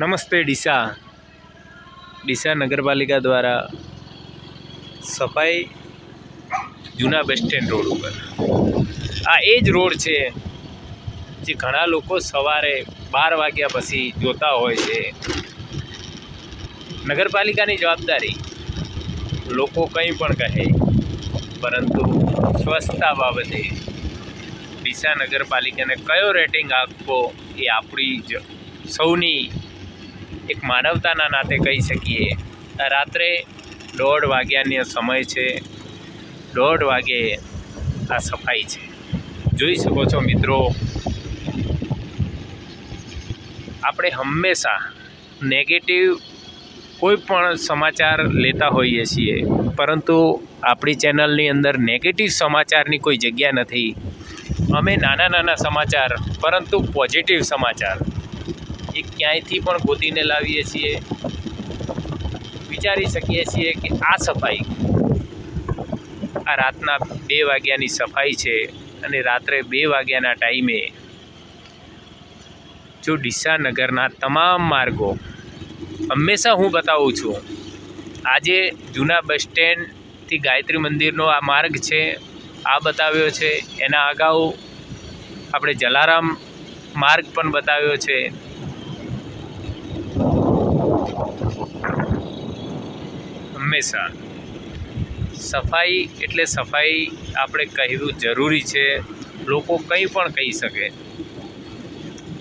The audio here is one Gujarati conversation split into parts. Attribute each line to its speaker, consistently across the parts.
Speaker 1: નમસ્તે ડીસા. ડીસા નગરપાલિકા દ્વારા સફાઈ જૂના બસ સ્ટેન્ડ રોડ ઉપર. આ એ જ રોડ છે જે ઘણા લોકો સવારે બાર વાગ્યા પછી જોતા હોય છે. નગરપાલિકાની જવાબદારી લોકો કંઈ પણ કહે, પરંતુ સ્વચ્છતા બાબતે ડીસા નગરપાલિકાને કયો રેટિંગ આપવો એ આપણી જ સૌની એક માનવતાના નાતે કહી શકીએ. રાત્રે દોઢ વાગ્યાનો સમય છે. દોઢ વાગે આ સફાઈ છે. જોઈ શકો છો મિત્રો, આપણે હંમેશા નેગેટિવ કોઈ પણ સમાચાર લેતા હોઈએ છીએ, પરંતુ આપણી ચેનલની અંદર નેગેટિવ સમાચારની કોઈ જગ્યા નથી. અમે નાના નાના સમાચાર, પરંતુ પોઝિટિવ સમાચાર. એ ક્યાંયથી પણ ગોતીને લાવીએ છીએ. વિચારી શકીએ છીએ કે આ સફાઈ, આ રાતના બે વાગ્યાની સફાઈ છે અને રાત્રે બે વાગ્યાના ટાઈમે જો ડીસા નગરના તમામ માર્ગો, હંમેશા હું બતાવું છું, આજે જૂના બસ સ્ટેન્ડથી ગાયત્રી મંદિરનો આ માર્ગ છે. આ બતાવ્યો છે. એના અગાઉ આપણે જલારામ માર્ગ પણ બતાવ્યો છે. હંમેશા. સફાઈ એટલે સફાઈ આપણે કહેવું જરૂરી છે. લોકો કંઈ પણ કહી શકે.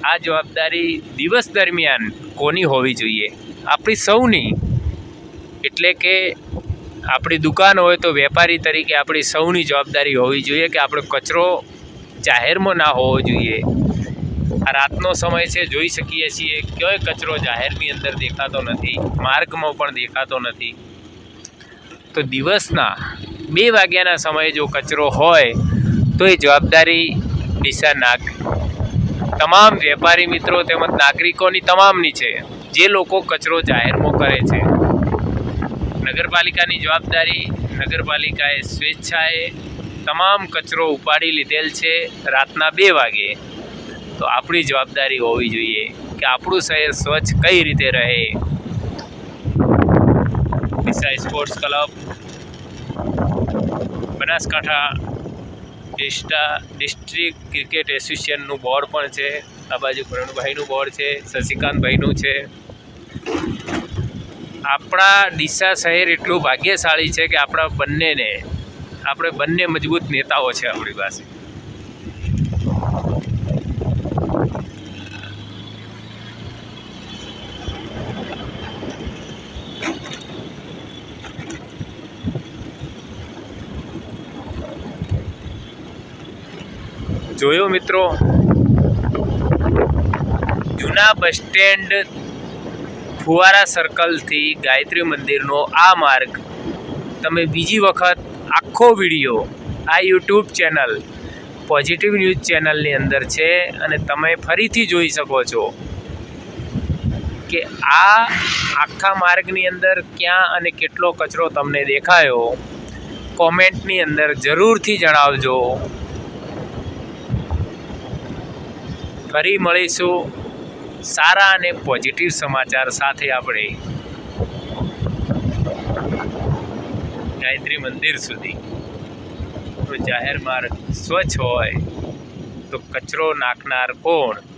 Speaker 1: આ જવાબદારી દિવસ દરમિયાન કોની હોવી જોઈએ? આપણી સૌની. એટલે કે આપણી દુકાન હોય તો વેપારી તરીકે આપણી સૌની જવાબદારી હોવી જોઈએ કે આપણો કચરો જાહેરમાં ના હોવો જોઈએ. આ રાતનો સમય છે, જોઈ શકીએ છીએ, ક્યાંય કચરો જાહેરની અંદર દેખાતો નથી, માર્ગમાં પણ દેખાતો નથી. તો દિવસના બે વાગ્યાના સમયે જો કચરો હોય, તો એ જવાબદારી દિશા નાગ. તમામ વેપારી મિત્રો તેમજ નાગરિકોની તમામની છે, જે લોકો કચરો જાહેરમાં કરે છે. નગરપાલિકાની જવાબદારી નગરપાલિકાએ સ્વેચ્છાએ તમામ કચરો ઉપાડી લીધેલ છે રાતના બે વાગે. તો આપણી જવાબદારી હોવી જોઈએ કે આપણું શહેર સ્વચ્છ કઈ રીતે રહે. ડીસા સ્પોર્ટ્સ ક્લબ, બનાસકાંઠા ડિસ્ટા, ડિસ્ટ્રિક્ટ ક્રિકેટ એસોસિએશનનું બોર્ડ પણ છે. આ બાજુ પ્રણભાઈનું બોર્ડ છે, શશિકાંતભાઈનું છે. આપણા ડીસા શહેર એટલું ભાગ્યશાળી છે કે આપણા બંનેને, આપણે બંને મજબૂત નેતાઓ છે આપણી પાસે. જોયો મિત્રો? જૂના બસ સ્ટેન્ડ ફુવારા સર્કલથી ગાયત્રી મંદિરનો આ માર્ગ તમે બીજી વખત આખો વીડિયો આ યુટ્યુબ ચેનલ પોઝિટિવ ન્યૂઝ ચેનલની અંદર છે અને તમે ફરીથી જોઈ શકો છો કે આ આખા માર્ગની અંદર ક્યાં અને કેટલો કચરો તમને દેખાયો, કોમેન્ટની અંદર જરૂરથી જણાવજો. ફરી મળીશું. સારા અને પોઝિટિવ સમાચાર સાથે આપણે ગાયત્રી મંદિર સુધી જાહેર માર્ગ સ્વચ્છ હોય તો કચરો નાખનાર કોણ?